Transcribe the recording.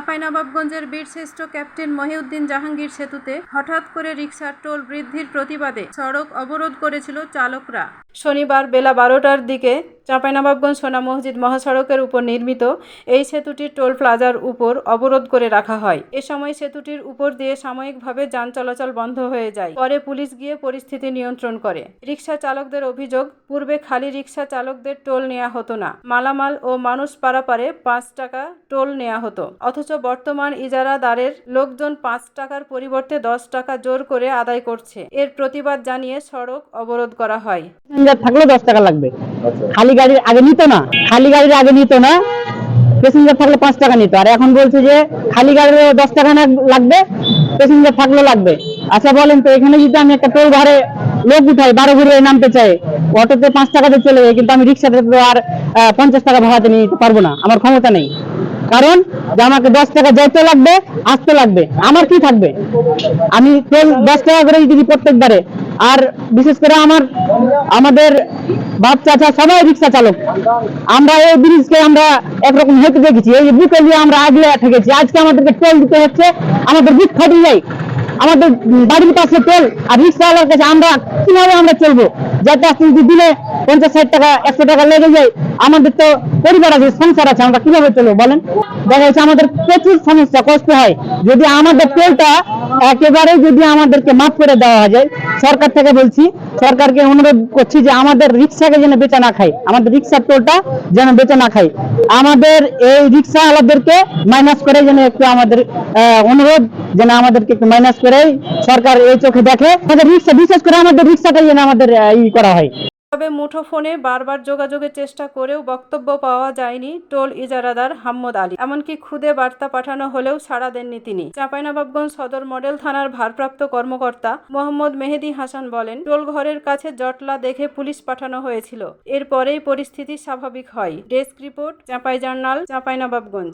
চাঁপাইনবাবগঞ্জের বীরশ্রেষ্ঠ ক্যাপ্টেন মহিউদ্দিন জাহাঙ্গীর সেতুতে হঠাৎ করে রিক্সার টোল বৃদ্ধির প্রতিবাদে সড়ক অবরোধ করেছিল চালকরা। শনিবার বেলা বারোটার দিকে চাঁপাইনবাবগঞ্জ সোনা মসজিদ মহাসড়কের উপর নির্মিত এই সেতুটির টোল প্লাজার উপর অবরোধ করে রাখা হয়। এ সময় সেতুটির উপর দিয়ে সাময়িকভাবে যান চলাচল বন্ধ হয়ে যায়। পরে পুলিশ গিয়ে পরিস্থিতি নিয়ন্ত্রণ করে। রিক্সা চালকদের অভিযোগ, পূর্বে খালি রিক্সা চালকদের টোল নেওয়া হতো না। মালামাল ও মানুষ পারাপারে পাঁচ টাকা টোল নেওয়া হতো। অথচ বর্তমান ইজারাদারের লোকজন পাঁচ টাকার পরিবর্তে দশ টাকা জোর করে আদায় করছে। এর প্রতিবাদ জানিয়ে সড়ক অবরোধ করা হয়। প্যাসেঞ্জার থাকলেও দশ টাকা লাগবে। খালি গাড়ির আগে নিত না খালি গাড়ির আগে নিত না প্যাসেঞ্জার থাকলে পাঁচ টাকা নিত। আর এখন বলছে যে খালি গাড়ির দশ টাকা না লাগবে প্যাসেঞ্জার থাকলেও লাগবে। আচ্ছা বলেন তো এখানে যদি আমি একটা টোল ভাড়ে লোক উঠাই বারো ঘুরে নামতে চাই অটোতে পাঁচ টাকাতে চলে যায় কিন্তু আমি রিক্সাতে তো আর পঞ্চাশ টাকা ভাড়াতে নিতে পারব না আমার ক্ষমতা নেই। কারণ যে আমাকে দশ টাকা যেতে লাগবে, আসতে লাগবে। আমার কি থাকবে? আমি তেল দশ টাকা করে দিই প্রত্যেকবারে। আর বিশেষ করে আমার, আমাদের বাপ চাচা সবাই রিক্সা চালক। আমরা এই ব্রিজকে আমরা একরকম হেঁটে দেখেছি। এই বুকে নিয়ে আমরা আগলে ঠেকেছি। আজকে আমাদেরকে টোল দিতে হচ্ছে। আমাদের বুক ফাটে যায় আমাদের বাড়ির পাশে তেল আর রিক্সাওয়ালার কাছে আমরা কীভাবে আমরা চলবো? যাতে দিনে পঞ্চাশ ষাট টাকা, একশো টাকা লেগে যায়। আমাদের তো পরিবার আছে সংসার আছে, আমরা কীভাবে চলবো বলেন? দেখা যাচ্ছে আমাদের প্রচুর সমস্যা, কষ্ট হয়। যদি আমাদের তেলটা একেবারে যদি আমাদেরকে মাফ করে দেওয়া যায় সরকার থেকে বলছি, সরকারকে অনুরোধ করছি যে আমাদের রিক্সাকে যেন বেচা না খায়। আমাদের রিক্সার টোলটা যেন বেচা না খায়। আমাদের এই রিক্সা আলাদেরকে মাইনাস করে যেন একটু আমাদের অনুরোধ, যেন আমাদেরকে একটু মাইনাস করে সরকার এই চোখে দেখে। আমাদের রিক্সা, বিশেষ করে আমাদের রিক্সাটা যেন আমাদের ই করা হয়। তবে মুঠোফোনে বারবার যোগাযোগের চেষ্টা করেও বক্তব্য পাওয়া যায়নি টোল ইজারাদার হাম্মদ আলী। এমনকি খুদে বার্তা পাঠানো হলেও সাড়া দেননি তিনি। চাঁপাইনবাবগঞ্জ সদর মডেল থানার ভারপ্রাপ্ত কর্মকর্তা মোহাম্মদ মেহেদি হাসান বলেন, টোল ঘরের কাছে জটলা দেখে পুলিশ পাঠানো হয়েছিল। এরপরেই পরিস্থিতি স্বাভাবিক হয়। Desk report, Chapai journal, Chapainawabganj.